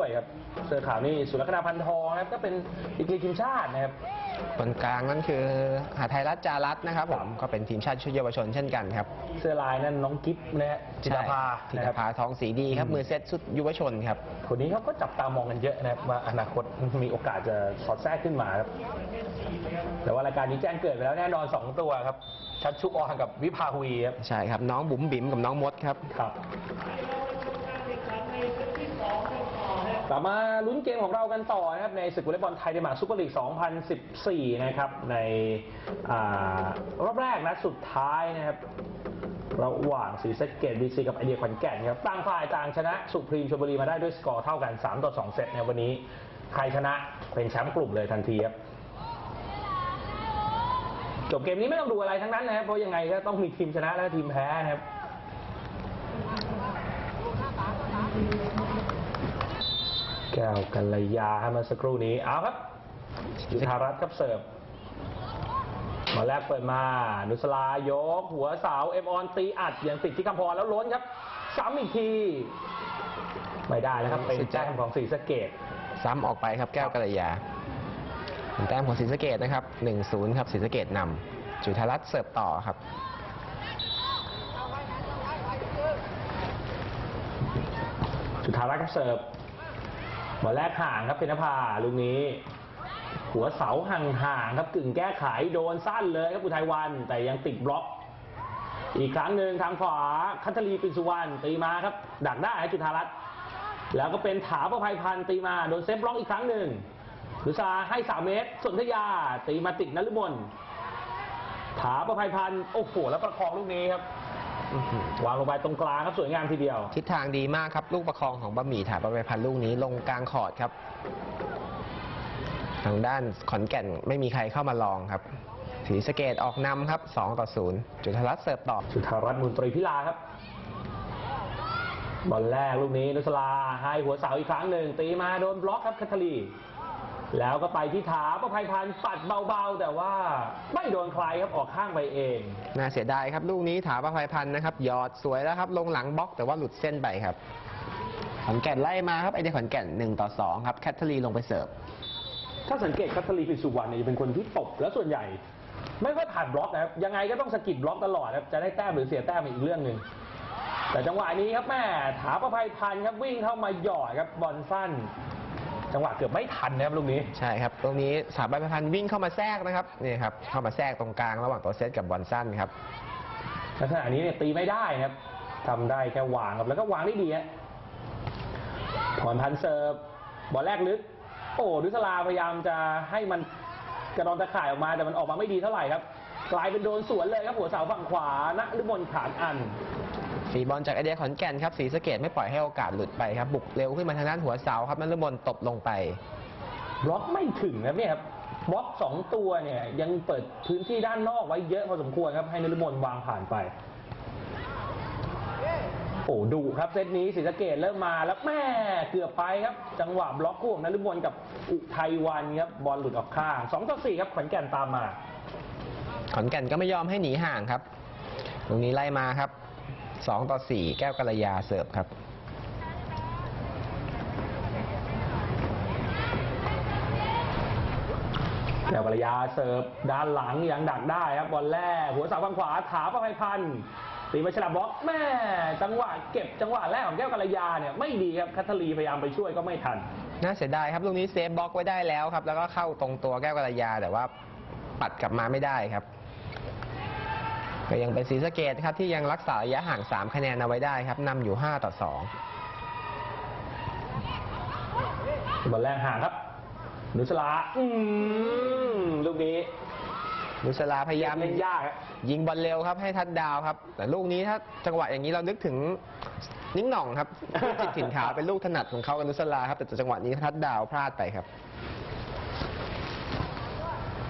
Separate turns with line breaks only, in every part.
ด้วยครับ เสื้อขาวนี่สุรคณาพันทองนะครับก็เป็นอีกทีทีมชาตินะครับ
คนกลางนั่นคือหาไทยรัฐจารัตน์นะครับผมก็เป็นทีมชาติชุดเยาวชนเช่นกันครับ
เสื้อลายนั่นน้องกิฟนะฮะจิตรภา
จิ
นะ
ต
ค
ร
รับ
ภาทองสีดีครับ
อืม
มือเซตชุดยุวชนครับ
คนนี้เขาก็จับตามองกันเยอะนะครับว่าอนาคตมีโอกาสจะสอดแทรกขึ้นมาครับแต่ว่ารายการนี้แจ้งเกิดไปแล้วแน่นอน 2 ตัวครับ ชัดชุกออนกับวิภาวีครับ
ใช่ครับน้องบุ๋มบิ๋มกับน้องมดครับ
ครับ กลับมาลุ้นเกมของเรากันต่อนะครับในศึกวอลเลย์บอลไทยในหมากซูเปอร์ลีก 2014 นะครับในอรอบแรกนัดสุดท้ายนะครับระหว่างศรีสเกดบีซีกับไอเดียขอนแก่นครับต่างฝ่ายต่างชนะสุพรีมชลบุรีมาได้ด้วยสกอร์เท่ากัน 3 ต่อ 2 เซตในวันนี้ใครชนะเป็นแชมป์กลุ่มเลยทันทีครับจบเกมนี้ไม่ต้องดูอะไรทั้งนั้นนะครับเพราะยังไงก็ต้องมีทีมชนะและทีมแพ้นะครับ ก้วกัลยาให้มาสักครู่นี้เอาครับจุธารัตน์ครับเสิร์ฟมาแรกเปิดมา นุสลายก หัวเสาเอมออนตีอัดอย่างติดที่คำพรแล้วล้นครับซ้ำอีกที ไม่ได้นะครับเป็นแต้มของศรีสะเกด
ซ้ำออกไปครับแก้วกัลยาเป็นแต้มของศรีสะเกดนะครับ 1-0 ครับศรีสะเกดนำจุธารัตน์เสิร์ฟต่อครับ
จุธารัตน์ครับเสิร์ฟ บอลแรกห่างครับเพนภาลูกนี้ หัวเสาห่างๆครับกึ่งแก้ไขโดนสั้นเลยครับอุทัยวันแต่ยังติดบล็อก อีกครั้งหนึ่งทางขวาคัทลีปินสุวรรณตีมาครับ ดักได้จุธารัตน์แล้วก็เป็นถาประภัยพันธ์ตีมาโดนเซฟบล็อกอีกครั้งหนึ่งดุษาให้สามเมตรสนธยาตีมาติดนฤมลถาประภัยพันธ์โอ้โหแล้วประคองลูกนี้ครับ อื้อหือวางลงไปตรงกลางครับสวยงามทีเดียว
ทิศทางดีมากครับ ลูกประคองของบะหมี่ถาประไปพันธ์ลูกนี้ลงกลางคอร์ดครับ ทางด้านขอนแก่นไม่มีใครเข้ามาลองครับศรีสะเกดออกนำครับ2ต่อ0จุธารัตน์เสิร์ฟต่อ
สุธารัตน์มุนตรีพิลาครับ บอลแรกลูกนี้นุสลาให้หัวเสาอีกครั้งหนึ่งตีมาโดนบล็อกครับคัทลี แล้วก็ไปที่ถาประภัยพันธ์ปัดเบาๆ แต่ว่าไม่โดนใครครับออกข้างไปเอง
น่าเสียดายครับลูกนี้ถาประภัยพันธ์นะครับหยอดสวยแล้วครับลงหลังบล็อกแต่ว่าหลุดเส้นไปครับขอนแก่นไล่มาครับไอเดียขอนแก่น1ต่อ2ครับแคทเธอรีนลงไปเสิร์ฟ
ถ้าสังเกตคัทลีปินสุวรรณเนี่ยจะเป็นคนที่ตบแล้วส่วนใหญ่ ไม่ค่อยผ่านบล็อกนะครับยังไงก็ต้องสะกิดบล็อกตลอดครับจะได้แต้มหรือเสียแต้มอีกเรื่องหนึ่งแต่จังหวะนี้ครับแม่ถาประภัยพันธ์ครับวิ่งเข้ามาหยอดครับบอลสั้น จังหวะเกือบไม่ทันนะครับลูกนี้
ใช่ครับ ตรงนี้สถาบันพันธ์วิ่งเข้ามาแทรกนะครับนี่ครับเข้ามาแทรกตรงกลางระหว่างตัวเซตกับบอลสั้นครับ
ลักษณะนี้เนี่ยตีไม่ได้นะครับทำได้แค่วางครับแล้วก็วางได้ดีฮะถอนพันเซิร์ฟบอลแรกลึก โอ้ดุสลาพยายามจะให้มันกระดอนตะข่ายออกมาแต่มันออกมาไม่ดีเท่าไหร่ครับ กลายเป็นโดนสวนเลยครับหัวเสาฝั่งขวาณฤมลขานอัน
ฟรีบอลจากไอเดียขอนแก่นครับสีสะเกตไม่ปล่อยให้โอกาสหลุดไปครับ บุกเร็วขึ้นมาทางด้านหัวเสาครับนฤมลตบลงไป
บล็อกไม่ถึงนะเนี่ยครับบล็อกสองตัวเนี่ยยังเปิดพื้นที่ด้านนอกไว้เยอะพอสมควรครับให้นฤมลวางผ่านไปโอ้ดุครับเซตนี้ศรีสะเกดเริ่มมาแล้วแม่เกือบไปครับ จังหวะบล็อกคู่ของนฤมลกับอุทัยวันครับบอลหลุดออกข้างสองต่อสี่ครับขอนแก่นตามมา
ขอนแก่นก็ไม่ยอมให้หนีห่างครับตรงนี้ไล่มาครับ 2 ต่อ 4 แก้วกัลยาเสิร์ฟครับ
แก้วกัลยาเสิร์ฟด้านหลังยังดักได้ครับบอลแรกหัวเสาฝั่งขวาถาประภัยพันธ์ตีมาฉลับบล็อกแม่จังหวะเก็บจังหวะแรกของแก้วกัลยาเนี่ยไม่ดีครับคัทลีพยายามไปช่วยก็ไม่ทัน
น่าเสียดายครับลูกนี้เซฟบล็อกไว้ได้แล้วครับ แล้วก็เข้าตรงตัวแก้วกัลยาแต่ว่าปัดกลับมาไม่ได้ครับ ก็ยังเป็นศรีสะเกตครับที่ยังรักษาระยะห่าง 3 คะแนนเอาไว้ได้ครับนำอยู่ 5 ต่อ
บอลแรกห่างครับ นุสลาอืมลูกนี้
2 นุสลาพยายาม
เล่นยากครับ
ยิงบอลเร็วครับให้ทัดดาวครับ แต่ลูกนี้ถ้าจังหวะอย่างนี้เรานึกถึงนิ้งหน่องครับที่ติดถิ่นขาวเป็นลูกถนัดของเขากับนุสลาครับ แต่จังหวะนี้ทัดดาวพลาดไปครับ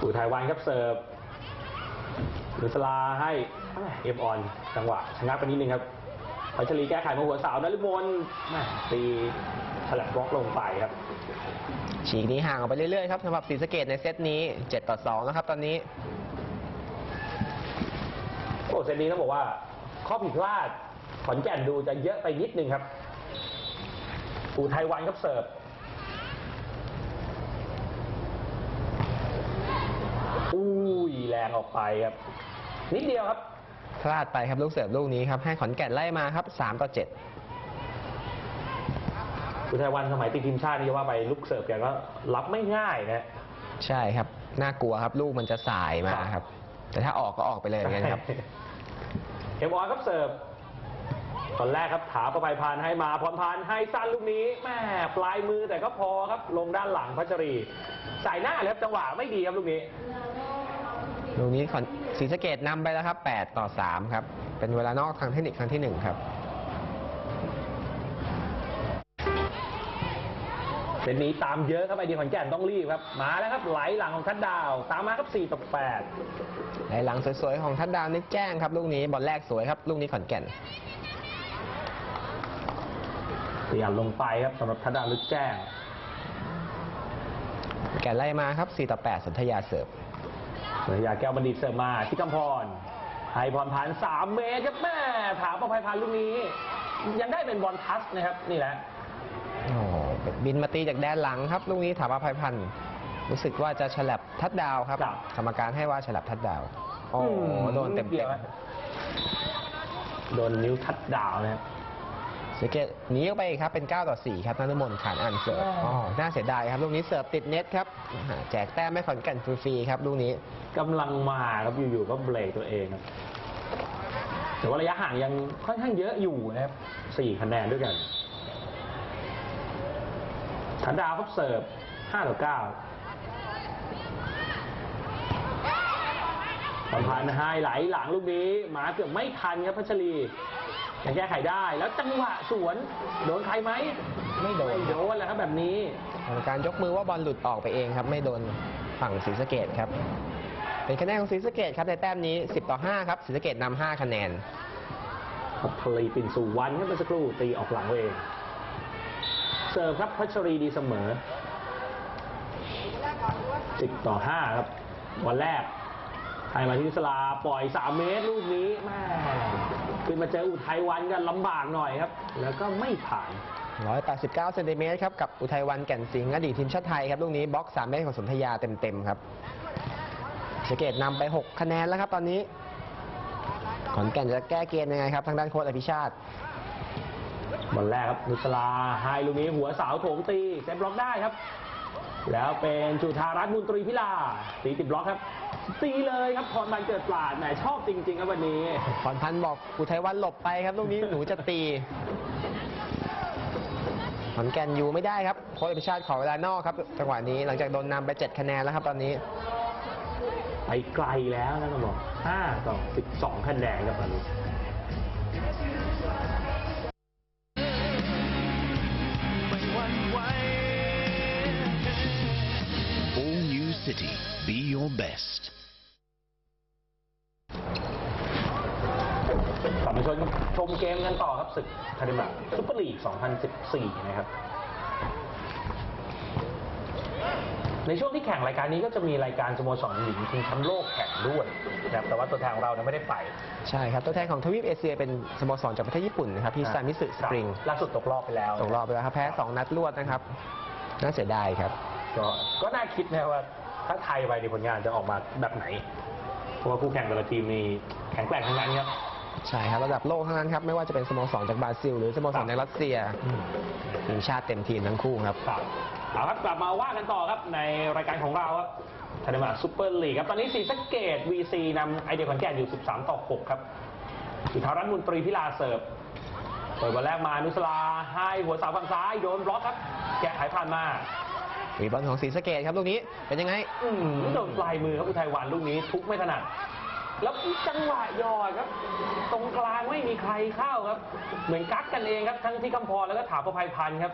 อุทัยวันครับเสิร์ฟ นุสลาให้เอฟออนจังหวะชะงักไปนิดนึงครับพัชรีแก้ไขมาหัวเสาวนฤมลแม่ตีฉลับบล็อกลงไปครับ
ฉีกนี้ห่างออกไปเรื่อยๆครับสำหรับศรีสะเกดในเซตนี้7ต่อ2นะครับตอนนี้
โอ้เซตนี้ต้องบอกว่า ข้อผิดพลาดขอนแก่นดูจะเยอะไปนิดนึงครับอุทัยวันครับเสิร์ฟอุ้ยแรงออกไปครับ นิดเดียวครับ
พลาดไปครับลูกเสิร์ฟลูกนี้ครับ ให้ขอนแก่นไล่มาครับ3ต่อ7
อุทัยวันสมัยติดทีมชาตินี่จะว่าไปลูกเสิร์ฟแกก็รับไม่ง่ายนะ
ใช่ครับ น่ากลัวครับ ลูกมันจะสายมาครับ แต่ถ้าออกก็ออกไปเลยเหมือนกันครับ
เอ็มออนครับเสิร์ฟตอนแรกครับถาประภัยพานให้มาพรพานให้สั้นลูกนี้แม่ปลายมือแต่ก็พอครับ ลงด้านหลังพัชรีสายหน้าเลยครับจังหวะไม่ดีครับลูกนี้
ลูกนี้ขอน ศรีสะเกดนำไปแล้วครับ 8 ต่อ 3 ครับ เป็นเวลานอกทางเทคนิคครั้งที่ 1 ครับ
เป็นนี้ตามเยอะครับไอเดียขอนแก่นต้องรีบครับ มาแล้วครับไหลหลังของทัดดาว ตามมาครับ4ต่อ
ในหลังสวยๆของทัดดาวนึกแจ้งครับลูกนี้บอลแรกสวยครับลูกนี้ขอนแก่น
8เตียนลงไปครับสำหรับทัดดาวลึกแจ้ง
แก่นไล่มาครับ4ต่อ8สันทยาเสิร์ฟ
สัญญาแก้วบัณฑิตเสิร์ฟมาที่กำพรให้พรพันธ์3เมตรครับแม่ถามประภัยพันธ์ลูกนี้ ยังได้เป็นบอลทัสนะครับนี่แหละ
โอ้โหบินมาตีจากแดนหลังครับลูกนี้ถาปาภัยพันธ์รู้สึกว่าจะฉลับทัดดาวครับ
ครับ
กรรมการให้ว่าฉลับทัดดาวโอ้โหโดนเต็ม
ดี
เต็
ยว
ม
ครับโดนนิ้วทัดดาวนะครับ
สเกตหนีออกไปอีกครับเป็น 9 ต่อ 4 ครับนฤมลขานอ่านเสิร์ฟ
อ๋ออ๋
อ๋อน่าเสียดายครับ ลูกนี้เสิร์ฟติดเน็ตครับอ่าแจกแต้มไม่ขอนแก่นฟรีๆครับลูกนี้
กำลังมาครับอยู่ๆก็เบรกตัวเองครับแต่ว่าระยะห่างยังค่อนข้างเยอะอยู่นะครับสี่คะแนนด้วยกันทันดาวครับเสิร์ฟห้าต่อเก้าสัมพันธ์ให้ไหลหลังลูกนี้หมาเกือบไม่ทันครับพัชรียัง แก้ไขได้ แล้วจังหวะสวนโดนใครไหม
ไม่โดน
ไม่โดนแหละครับแบบนี้
กรรมการยกมือว่าบอลหลุดออกไปเองครับ ไม่โดนฝั่งศรีสะเกดครับ เป็นคะแนนของศรีสะเกดครับในแต้มนี้ 10 ต่อ 5 ครับศรีสะเกดนำ5คะแนน
พัชรีปิ่นสุวรรณครับเมื่อสักครู่ตีออกหลังตัวเอง เสิร์ฟครับพัชรีดีเสมอ 10 ต่อ 5 ครับวันแรก ให้มาที่นุสลาปล่อย 3 เมตรลูกนี้แม่ขึ้นมาเจออุทัยวันกันลำบากหน่อยครับ แล้วก็ไม่ผ่าน
189เซนติเมตรครับกับอุทัยวันแก่นสิงห์อดีตทีมชาติไทยครับลูกนี้บล็อก 3 เมตรของสนธยาเต็มๆครับสเกตนำไป 6 คะแนนแล้วครับตอนนี้ ขอนแก่นจะแก้เกมยังไงครับ ทางด้านโค้ชอภิชาติ
บอลแรกครับนุสลาให้ลูกนี้หัวเสาโถงตีเซฟบล็อกได้ครับ แล้วเป็นจุธารัตน์มุนตรีพิลาตีติดบล็อกครับ ตีเลยครับพรบันเกิดปราดแหมชอบจริงๆครับวันนี้
พรพันธ์บอกอุทัยวันหลบไปครับลูกนี้หนูจะตีขอนแก่นอยู่ไม่ได้ครับโค้ชอภิชาติขอเวลานอกครับจังหวะนี้หลังจากโดนนำไป7คะแนนแล้วครับตอนนี้
ไปไกลแล้วนะต้องบอก5ต่อ12คะแนนครับตอนนี้
All New City. Be your best.
มชมเกมกันต่อครับศึกคาริบักซุปเปอร์ลีก 2014 นะครับ ในช่วงที่แข่งรายการนี้ก็จะมีรายการสโมสรหญิงชิงแชมป์โลกแข่งด้วยนะครับแต่ว่าตัวแทนของเราเนี่ยไม่ได้ไป
ใช่ครับ ตัวแทนของทวีปเอเชียเป็นสโมสรจากประเทศญี่ปุ่นนะครับที่ซามิสึสปริง
ล่าสุดตกรอบไปแล้ว
ตกรอบไปแล้วครับแพ้ 2 นัดรวดนะครับ น่าเสียดายครับ
ก็ก็น่าคิดนะว่าถ้าไทยไปในผลงานจะออกมาแบบไหนเพราะว่าคู่แข่งแต่ละทีมมีแข็งแกร่งทั้งนั้นครับ
ใช่ครับระดับโลกทั้งนั้นครับไม่ว่าจะเป็นสโมสรจากบราซิล หรือสโมสรจากรัสเซียทีมชาติเต็มทีมทั้งคู่ครับ
ครับเอาครับกลับมาว่ากันต่อครับในรายการของเราครับธนมาซุปเปอร์ลีกครับตอนนี้สีสะเกต VC นำไอเดียขอนแก่นอยู่ 13 ต่อ 6 ครับสุธารัตน์มุนตรีพิลาเสิร์ฟเปิดบอลแรกมานุสลาให้หัวเสาฝั่งซ้ายโดนบล็อกครับ แกะไขผ่านมา
มีบอลของศรีสะเกดครับลูกนี้เป็นยังไง
อืมโดนปลายมือครับอุทัยวันลูกนี้ทุกไม่ถนัด แล้วจังหวะยอดครับ ตรงกลางไม่มีใครเข้าครับ เหมือนกักกันเองครับ ทั้งที่คำพรแล้วก็ถาประภัยพันธ์ครับ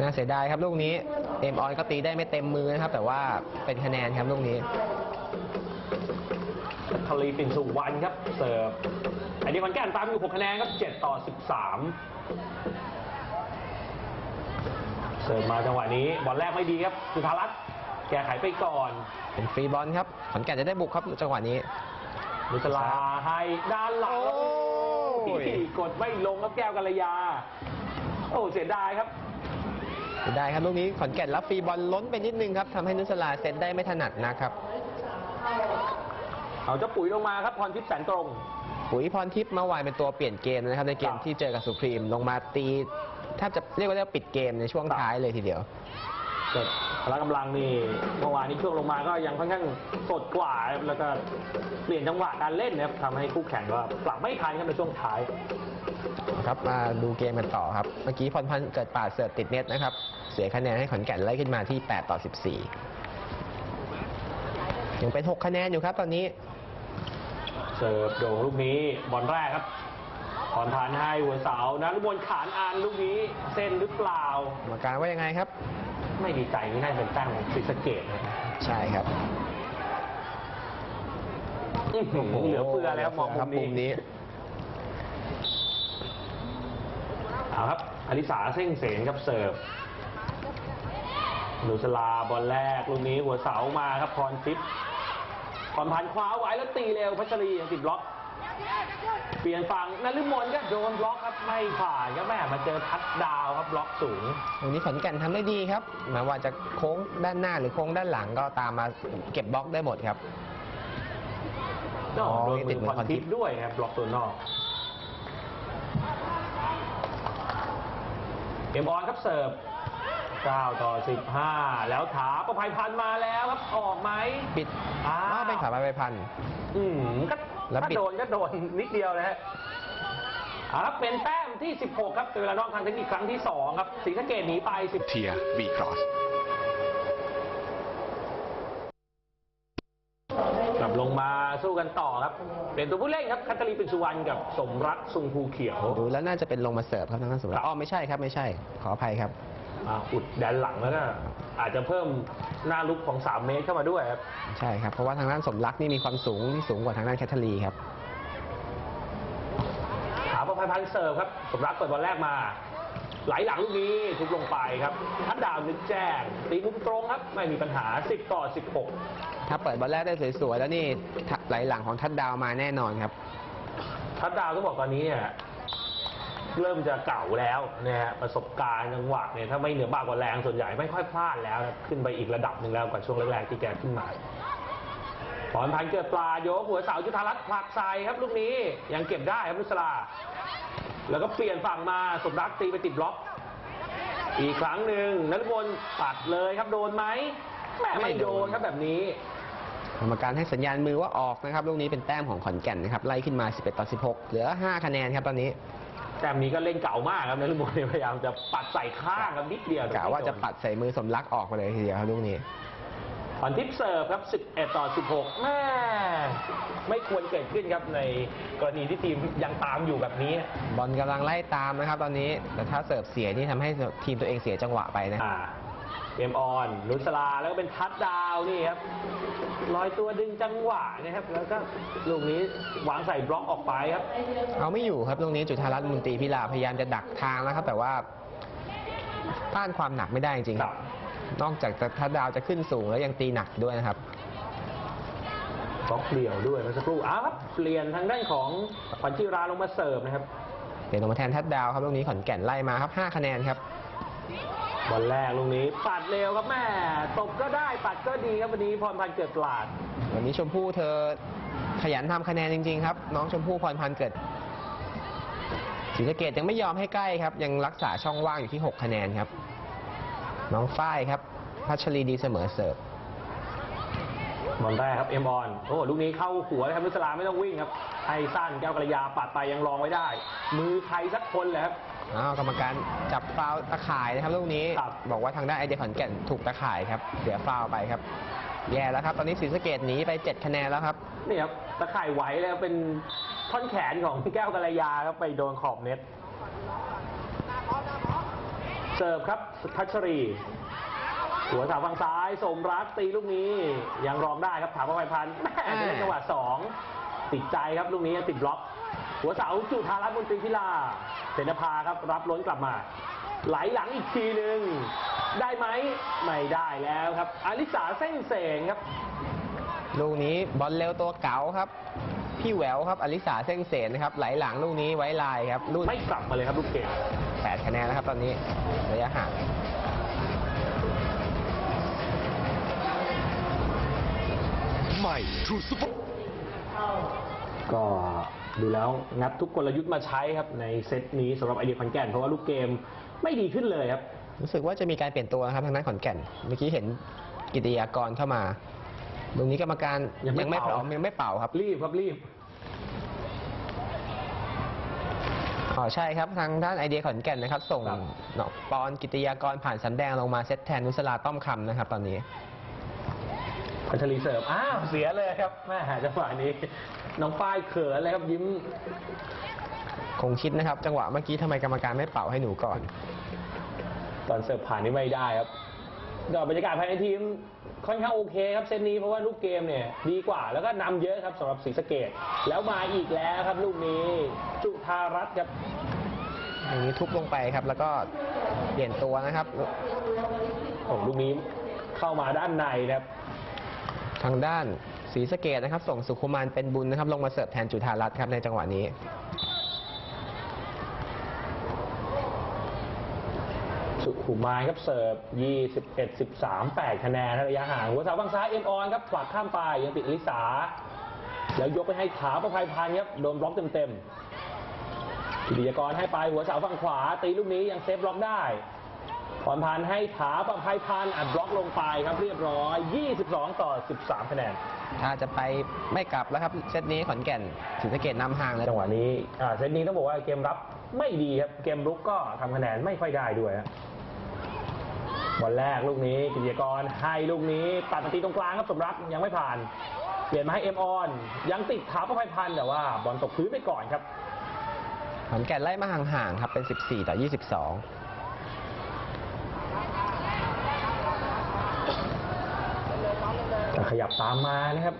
น่าเสียดายครับลูกนี้เอ็มออนก็ตีได้ไม่เต็มมือนะครับ แต่ว่าเป็นคะแนนครับลูกนี้
ทะเลปิ่นสุวรรณครับเสิร์ฟไอเดียขอนแก่นตามอยู่ 6 คะแนนครับ 7 ต่อ 13 เสิร์ฟมาจังหวะนี้บอลแรกไม่ดีครับสุธารัตน์แก้ไขไปก่อน
เป็นฟรีบอลครับขอนแก่นจะได้บุกครับจังหวะนี้
นุสลาให้ด้านหลังครับ
โอ้ย
กดไม่ลงครับแก้วกัลยา โอ้เสียดายครับ
ได้ครับลูกนี้ขอนแก่นรับฟรีบอลล้นไปนิดนึงครับทำให้นุสลาเซตได้ไม่ถนัดนะครับ
เอาเจ้าปุ๋ยลงมาครับพรทิพย์แสนตรง
ปุ๋ยพรทิพย์เมื่อวานเป็นตัวเปลี่ยนเกมนะครับ ในเกม
ครับ
ที่เจอกับสุพรีมลงมาตีแทบจะเรียกว่าได้ปิดเกมในช่วง
ครับ
ท้ายเลยทีเดียว
แต่พละกำลังนี่เมื่อวานนี้ช่วงลงมาก็ยังค่อนข้างสดกว่าครับแล้วก็เปลี่ยนจังหวะการเล่นนะครับทำให้คู่แข่งก็ปรับไม่ทันครับในช่วงท้าย
ครับมาดูเกมกันต่อครับ เมื่อกี้พรพันธ์เกิดปาดเสิร์ฟติดเน็ตนะครับ เสียคะแนนให้ขอนแก่นไล่ขึ้นมาที่ 8 ต่อ 14 ยังเป็น 6 คะแนนอยู่ครับตอนนี้
เสิร์ฟโด่งลูกนี้บอลแรกครับพรพันธ์ให้หัวเสานะลูกบอลขานอานลูกนี้เส้นหรือเปล่าก
รรมการว่ายังไงครับ
ไม่ดีใจนี่น่าจะเป็นแต้มของศรีสะเกดนะครับ
ใช่ครับ
อื้อหือเหลือเฟือแล้วมอง
ครับ
มุ
มุ
ม
ม
นี้
นี้
เอาครับอลิสาเส้งเสนครับเสิร์ฟนุสลาบอลแรกลูกนี้หัวเสามาครับพรทิพย์พรพันธ์คว้าไว้แล้วตีเร็วพัชรียังติดบล็อก เปลี่ยนฝั่งนฤมลก็โดนบล็อกครับไม่ผ่านครับแม่มาเจอทัดดาวครับบล็อกสูง
วันนี้ขอนแก่นทำได้ดีครับแม้ว่าจะโค้งด้านหน้าหรือโค้งด้านหลังก็ตามมาเก็บบล็อกได้หมดครับ
นอกโดน
นี่
มื
ติด
อ
มื
พ
อ
ร
พรทิ
ทิ
พ
พ
ย์
ย์ด้วยครับบล็อกตัวนอกเกมออนครับเสิร์ฟ9ต่อ 15 แล้วถาประภัยพันธ์มาแล้วครับออกไหม
ปิด
อ้าว
อ้าวเป็นขาไปพัน
อืมก็
แล้ว
ถ้า
ปิด
โดนก็โดนนิดเดียวนะฮะเอาครับเป็นแต้มที่ 16 ครับเป็นเวลานอกทางเทคนิคครั้งที่ 2 ครับศรีสะเกดหนีไป 10
Tier V Cross.
กลับลงมาสู้กันต่อครับ เป็นตัวผู้เล่นครับคัตตาลีเป็นสุวรรณกับสมรักสุงภูเขียว
ดูแล้วน่าจะเป็นลงมาเสิร์ฟครับทางด้านสุราษฎร์อ๋อไม่ใช่ครับไม่ใช่ ขออภัยครับ
อ่าอุดแดนหลังแล้วก็อาจจะเพิ่มหน้าลุกของ 3 เมตรเข้ามาด้วยครับ
ใช่ครับ เพราะว่าทางด้านสมรักนี่มีความสูงที่สูงกว่าทางด้านแคทเธอรีครับ
หาประภัยพันธ์เสิร์ฟครับ สมรักเปิดบอลแรกมา ไหลหลังลูกนี้ทุบลงไปครับทัดดาวนึกแจ้ง ตีมุมตรงครับ ไม่มีปัญหา 10 ต่อ 16
ถ้าเปิดบอลแรกได้สวยๆแล้วนี่ไหลหลังของทัดดาวมาแน่นอนครับ
ทัดดาวต้องบอกตอนนี้เนี่ย เริ่มจะเก่าแล้วนะฮะประสบการณ์จังหวะเนี่ยถ้าไม่เหนือบากกว่าแรงส่วนใหญ่ไม่ค่อยพลาดแล้วนะขึ้นไปอีกระดับหนึ่งแล้วกว่าช่วงแรกๆที่แกขึ้นมาพรพันธ์เกิดปลาโยกหัวเสาจุธารัตน์ผลักใส่ครับลูกนี้ยังเก็บได้ครับนุสลา แล้วก็เปลี่ยนฝั่งมาสมรักตีไปติดบล็อก อีกครั้งหนึ่งนัทพลปัดเลยครับโดนไหมแม่
ไม่
ไม่
โด
โด
น
นครับแบบนี้
กรรมการให้สัญญาณมือว่าออกนะครับลูกนี้เป็นแต้มของขอนแก่นนะครับไล่ขึ้นมา 11 ต่อ 16 เหลือ 5 คะแนนครับตอนนี้
แต้มนี้ก็เล่นเก่ามากครับนัทพลเนี่ยพยายามจะปัดใส่ข้างครับนิดเดียว
กะว่าจะปัดใส่มือสมรักออกมาเลยทีเดียวครับลูกนี้
พรทิพย์เสิร์ฟครับ 11 ต่อ 16แม่ไม่ควรเกิดขึ้นครับในกรณีที่ทีมยังตามอยู่แบบนี้
บอลกำลังไล่ตามนะครับ ตอนนี้แต่ถ้าเสิร์ฟเสียนี่ทำให้ทีมตัวเองเสียจังหวะไปนะ
อ่า เกมออนนุสลาแล้วก็เป็นทัดดาวนี่ครับลอยตัวดึงจังหวะนะครับ แล้วก็ลูกนี้วางใส่บล็อกออกไปครับ
เอาไม่อยู่ครับตรงนี้จุธารัตน์มุนตรีพิลาพยายามจะดักทางแล้วครับ แต่ว่าต้านความหนักไม่ได้จริงๆครับ นอกจากจะทัดดาวจะขึ้นสูงแล้วยังตีหนักด้วยนะครับ
บล็อกเดี่ยวด้วยเมื่อสักครู่อ้าวครับเปลี่ยนทางด้านของขวัญจิราลงมาเสิร์ฟนะครับ
เปลี่ยนลงมาแทนทัดดาวครับลูกนี้ขอนแก่นไล่มาครับ 5 คะแนนครับ
บอลแรกลูกนี้ ปัดเร็วครับแม่ตบก็ได้ปัดก็ดีครับวันนี้พรพันธ์เกิดปลาด
วันนี้ชมพู่เธอขยันทำคะแนนจริง ๆ ครับ น้องชมพู่พรพันธ์เกิดศรีสะเกดยังไม่ยอมให้ใกล้ครับ ยังรักษาช่องว่างอยู่ที่ 6 คะแนนครับ น้องฝ้ายครับ พัชรีดีเสมอเสิร์ฟ
บอลแรกครับเอ็มบอลโอ้ลูกนี้เข้าหัวเลยครับนุสลาไม่ต้องวิ่งครับไอ้สั้นแก้วกระยาปัดไปยังรองไว้ได้ มือใครสักคนเลยครับ
อ้าวกรรมการจับฟาวล์ตะข่ายนะครับลูกนี้
ครับ
บอกว่าทางด้านไอเดียขอนแก่นถูกตะข่ายครับเสียฟาวล์ไปครับ แย่แล้วครับ ตอนนี้ศรีสะเกดหนีไป 7 คะแนนแล้วครับ
นี่ครับตะข่ายไหวเลยครับเป็นท่อนแขนของแก้วกระยาครับไปโดนขอบเน็ตเสิร์ฟครับพัชรี หัวเสาฝั่งซ้ายสมรักตีลูกนี้ ยังรองได้ครับถามว่าไพพันธ์แม่จะได้จังหวะสองติดใจครับลูกนี้ติดบล็อก หัวเสาจุธารัตน์มนตรีพิลาเสนภาครับรับล้นกลับมา ไหลหลังอีกทีหนึ่งได้ไหมไม่ได้แล้วครับอลิสาเส้นเสงครับ
ลูกนี้บอลเร็วตัวเก๋าครับ พี่แหววครับอลิสาเส้นเสนนะครับ ไหลหลังลูกนี้ไว้ลายครับลูก
ไม่กลับมาเลยครับลูกเกม
แปดคะแนนนะครับ ตอนนี้ระยะห่างให
ม่ทรูสป์
ก็ ดูแล้วงัดทุกกลยุทธ์มาใช้ครับในเซตนี้สำหรับไอเดียขอนแก่นเพราะว่าลูกเกมไม่ดีขึ้นเลยครับ
รู้สึกว่าจะมีการเปลี่ยนตัวนะครับทางด้านขอนแก่น เมื่อกี้เห็นกิติยากรเข้ามา ตรงนี้กรรมการ
ยังไม่
ไม่
เป่า
เป่ายังไม่เป่าครับ
รีบครับรีบ
อ๋อใช่ครับทางด้านไอเดียขอนแก่นนะครับ ส่ง
ครับ
เนาะปอนกิติยากรผ่านสันแดงลงมาเซตแทนนุสลาต้อมคำนะครับ ตอนนี้
พัชรีเสิร์ฟอ้าวเสียเลยครับแม่จังหวะนี้ น้องป้ายเขินเลยครับยิ้ม
คงคิดนะครับ จังหวะเมื่อกี้ทำไมกรรมการไม่เป่าให้หนูก่อน
ตอนเสิร์ฟผ่านนี่ไม่ได้ครับก็บรรยากาศภายในทีมค่อนข้างโอเคครับเซตนี้เพราะว่าลูกเกมเนี่ยดีกว่าแล้วก็นำเยอะครับสำหรับศรีสะเกดแล้วมาอีกแล้วครับลูกนี้จุธารัตน์ครับ
อย่างนี้ทุบลงไปครับ แล้วก็เปลี่ยนตัวนะครับ
โอ้ลูกนี้เข้ามาด้านในนะครับ
ทางด้านศรีสะเกดนะครับ ส่งสุขุมานเป็นบุญนะครับ ลงมาเสิร์ฟแทนจุธารัตน์ครับในจังหวะนี้
สุขุมายครับเสิร์ฟ 21 13 8 คะแนนระยะห่างหัวเสาฝั่งซ้ายเอ็มออนครับผลักข้ามไปยังติดอลิสา แล้วยกไปให้ขาประภัยพันธ์ครับโดนบล็อกเต็มๆกิติยากรให้ไปหัวเสาฝั่งขวา ตีลูกนี้ยังเซฟบล็อกได้ พรพันธ์ให้ถาประภัยพันธ์อัดบล็อกลงไปครับเรียบร้อย 22 ต่อ 13 คะแนน
ถ้าจะไปไม่กลับแล้วครับ เซตนี้ขอนแก่นศรีสะเกดนำห่างแล้ว
จังหวะนี้อ่าเซตนี้ต้องบอกว่าเกมรับไม่ดีครับ เกมรุกก็ทำคะแนนไม่ค่อยได้ด้วยครับบอลแรกลูกนี้กิติยากรให้ลูกนี้ตัดมาตีตรงกลางครับสมรักยังไม่ผ่าน เปลี่ยนมาให้เอ็มออน ยังติดขาประภัยพันธ์แต่ว่าบอลตกพื้นไปก่อนครับ
ขอนแก่นไล่มาห่างๆครับเป็น 14 ต่อ 22
ขยับตามมานะครับ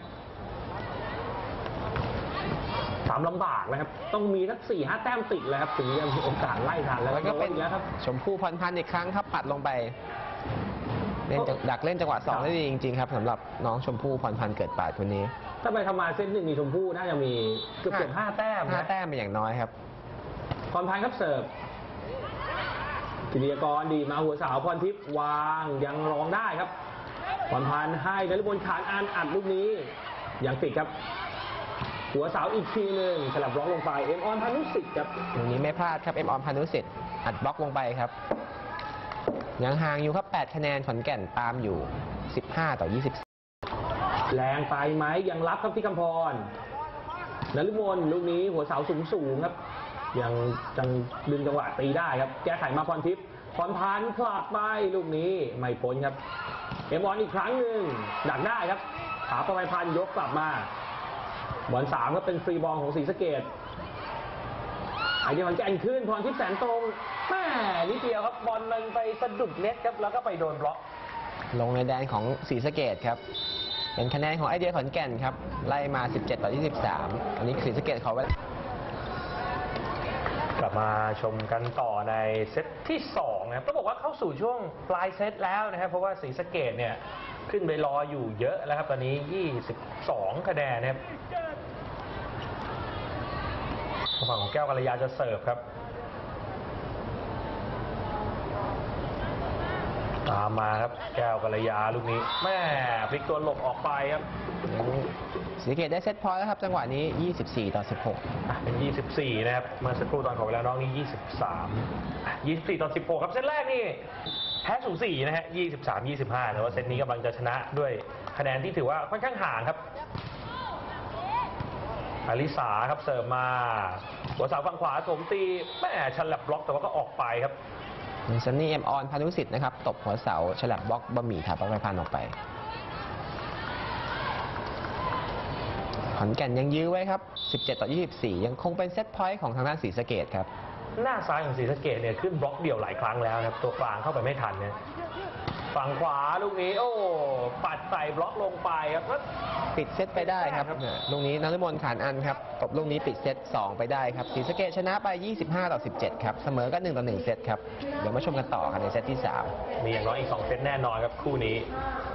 ตามลำบากนะครับ ต้องมีสักสี่ห้าแต้มติดแล้วครับถึงจะมีโอกาสไล่ทันแล้ว
แล้วก็เป็น
โดอีแล้วครับ
ชมพู่พรพันธ์อีกครั้งครับ ปัดลงไปเล่นจังดักเล่นจังหวะสองได้ดีจริงๆครับสำหรับน้องชมพู่พรพันธ์เกิดปราดคนนี้
ถ้าไปทำมาเส้นหนึ่งมีชมพู่น่าจะมีเกือบเกือบห้าแต้ม
ห้า
นะ
แต้มเป็นอย่างน้อยครับ
พรพันธ์ครับเสิร์ฟกิติยากรดีมาหัวสาวพรทิพย์วางยังรองได้ครับ พรพันธ์ให้นฤบลขานอันอัดลูกนี้ยังติดครับ หัวเสาวอีกทีหนึ่งสลับบล็อกลงไปเอ็มออนพานุสิทธิ์ครับ
ตรงนี้ไม่พลาดครับเอ็มออนพานุสิทธิ์อัดบล็อกลงไปครับ ยังห่างอยู่ครับ 8 คะแนนขอนแก่นตามอยู่ 15 ต่อ24
แรงไปไหมยังรับครับที่กำพรนฤมลลูกนี้หัวเสาสูงสูงๆครับยังจังดึงจังหวะตีได้ครับ แก้ไขมาพรทิพย์พรพันธ์ผลักไปลูกนี้ไม่พ้นครับ เอ็มออนอีกครั้งหนึ่งดักได้ครับขาประภัยพันยกกลับมาบอลสามก็เป็นฟรีบอลของศรีสะเกดไอเดียมันแกนขึ้นพรทิพย์แสนตรงแม่นิดเดียวครับบอลมันไปสะดุดเน็ตครับแล้วก็ไปโดนบล็อก
ลงในแดนของศรีสะเกดครับ เป็นคะแนนของไอเดียขอนแก่นครับ ไล่มา 17 ต่อ 23 อันนี้ศรีสะเกดขอเวลา
กลับมาชมกันต่อในเซตที่2นะครับต้องบอกว่าเข้าสู่ช่วงปลายเซตแล้วนะครับ เพราะว่าสีสะเกตเนี่ยขึ้นไปรออยู่เยอะแล้วครับ ตอนนี้ 22 คะแนนนะครับฝั่งของแก้วกัลยาจะเสิร์ฟครับ ตามมาครับ แก้วกัลยาลูกนี้แม่พลิกตัวหลบออกไปครับ
ศรีสะเกดได้เซตพอยต์แล้วครับ จังหวะนี้ 24 ต่อ
อะเป็น 24 นะครับเมื่อสักครู่ตอนของเวลาน้องนี่23อะ24 ต่อ 16 ครับ เซตแรกนี่แพ้สูสีนะฮะ 23 25 แต่ว่าเซตนี้กำลังจะชนะด้วยคะแนนที่ถือว่าค่อนข้างห่างครับอลิสาครับเสิร์ฟมา หัวเสาฝั่งขวาถมตีแม่ฉลับบล็อกแต่ว่าก็ออกไปครับ
16 ซันนี่เอ็มออนพานุสิทธิ์นะครับตบหัวเสาฉลับบล็อกบะหมี่ถาปักไปพันออกไปขอนแก่นยังยื้อไว้ครับ 17 ต่อ 24 ยังคงเป็นเซตพอยต์ของทางด้านศรีสะเกดครับ
หน้าซ้ายของศรีสะเกดเนี่ยขึ้นบล็อกเดี่ยวหลายครั้งแล้วนะครับตัวกลางเข้าไปไม่ทันเนี่ยฝั่งขวาลูกนี้ โอ้ปัดใส่บล็อกลงไปครับแล้ว
ปิดเซตไปได้ครับ
ครับ
เนี่ยลูกนี้นฤมลขานอันครับตบลูกนี้ปิดเซต2ไปได้ครับศรีสะเกดชนะไป 25 ต่อ 17 ครับเสมอกัน1ต่อ1เซตครับเดี๋ยวมาชมกันต่อกันในเซตที่ 3
มีอย่างน้อยอีก 2 เซตแน่นอนครับคู่นี้
วันนี้